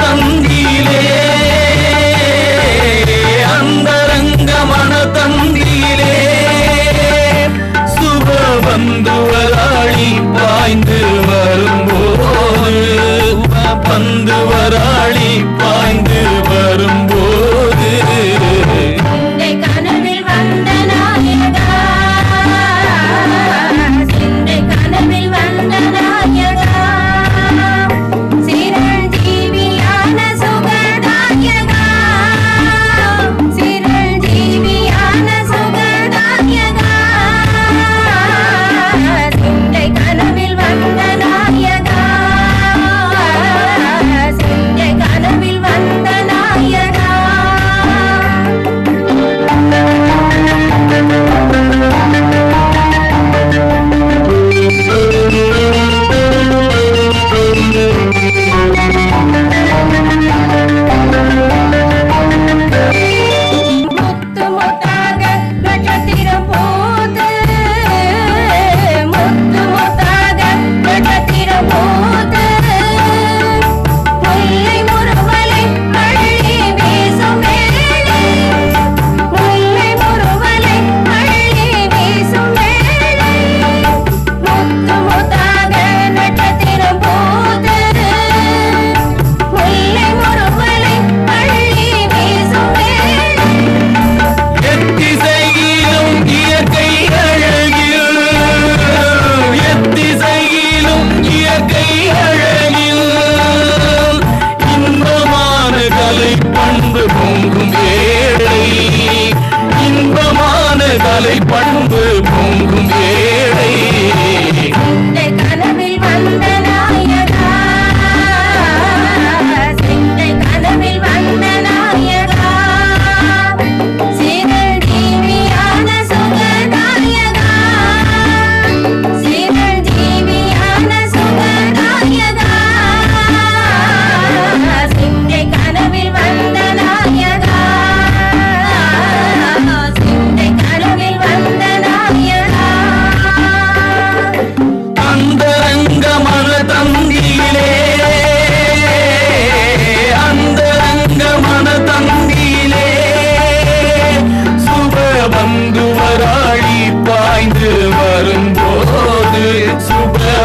తండ్రి மாலை பண்பு பொங்கும் ஏழு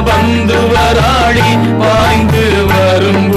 பந்து வராளி பாய்ந்து வரும்